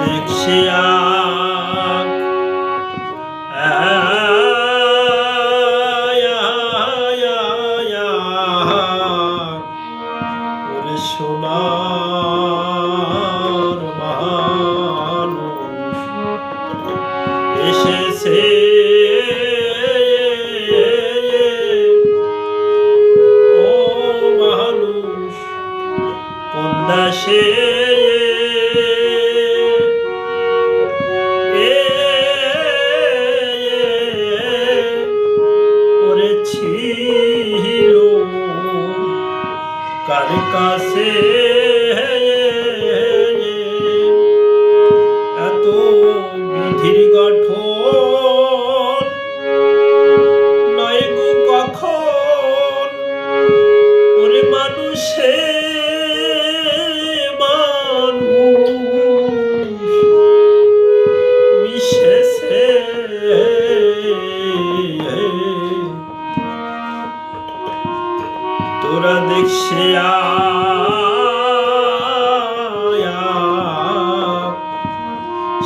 দেখিয়া সোনার মান এসে ছিল। কার কাছে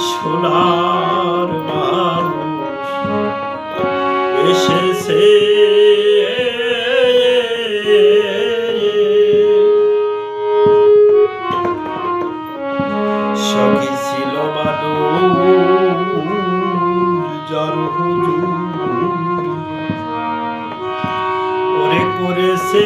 সোনার মানুষ এসেছে। সখী ছিল করেছে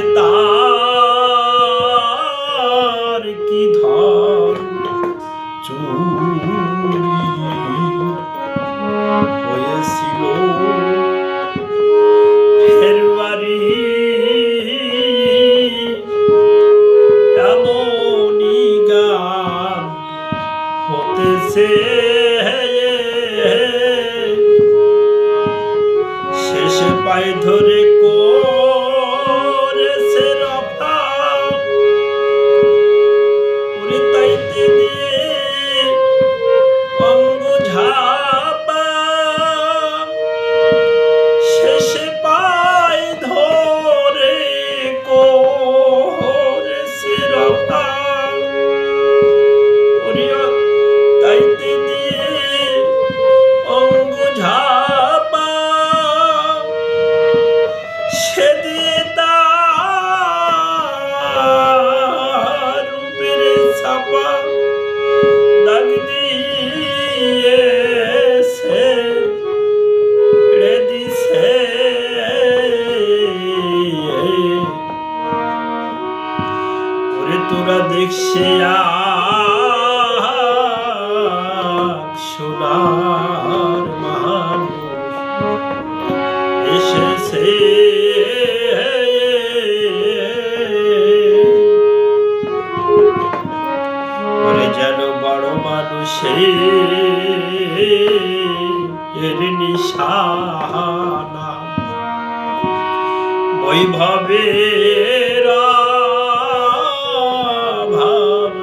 shit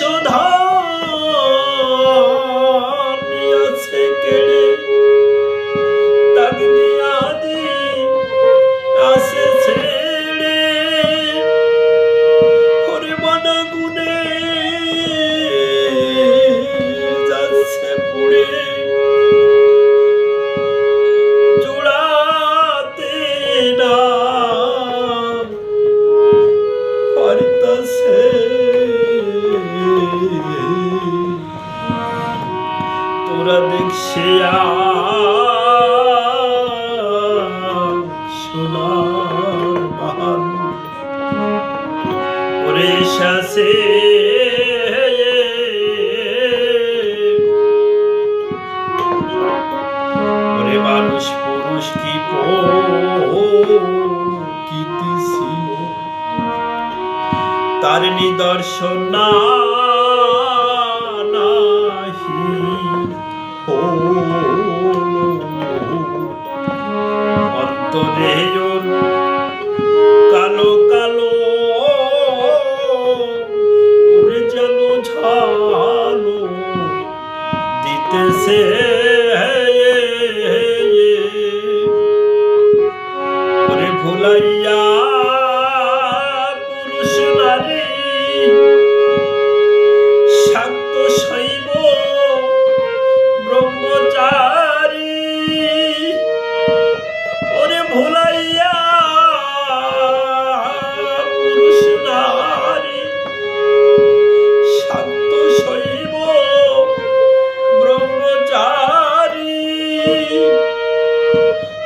শোধ তার নিদর্শন অন্তরে কালো কালো দিতেছে।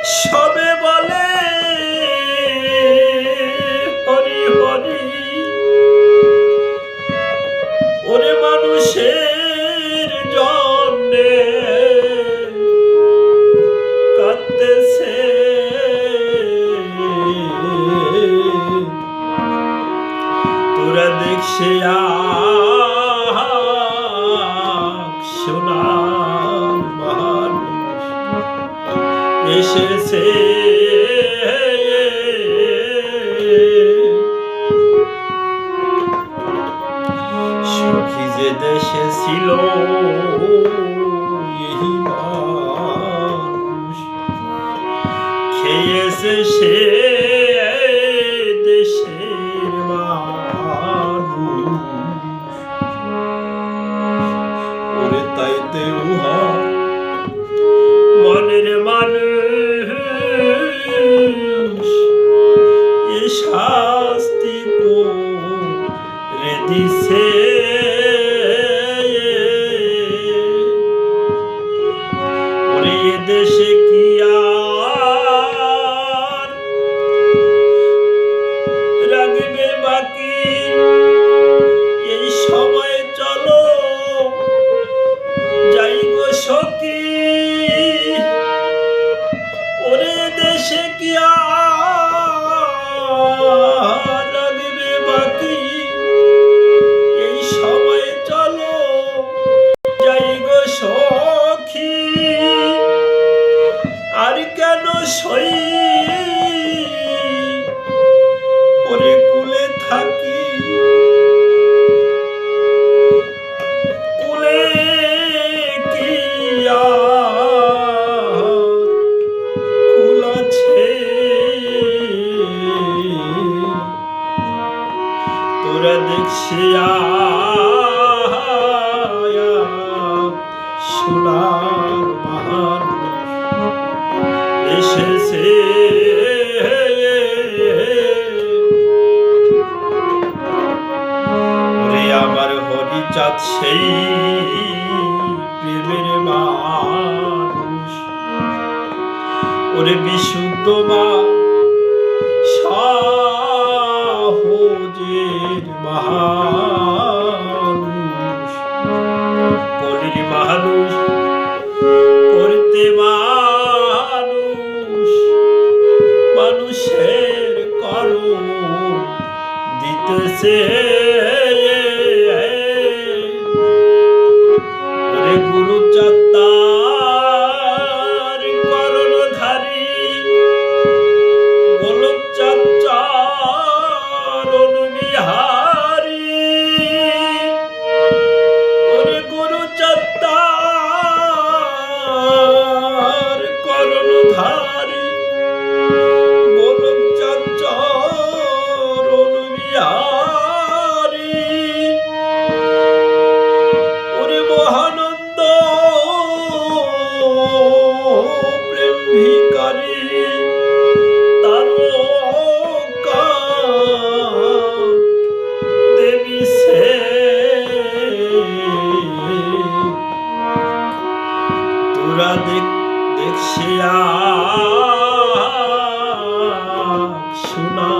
সবে বলে হরি হরি। ওরে মানুষের জন্যে কাঁদতেছে। তোরা দেখছে আর এসেছে সখী যে দেশে ছিল খেয়েছে সে 是呀 से প্রেম ভিকারী তার দেবী সে। তোরা দেখ দেখছিয়া শোনা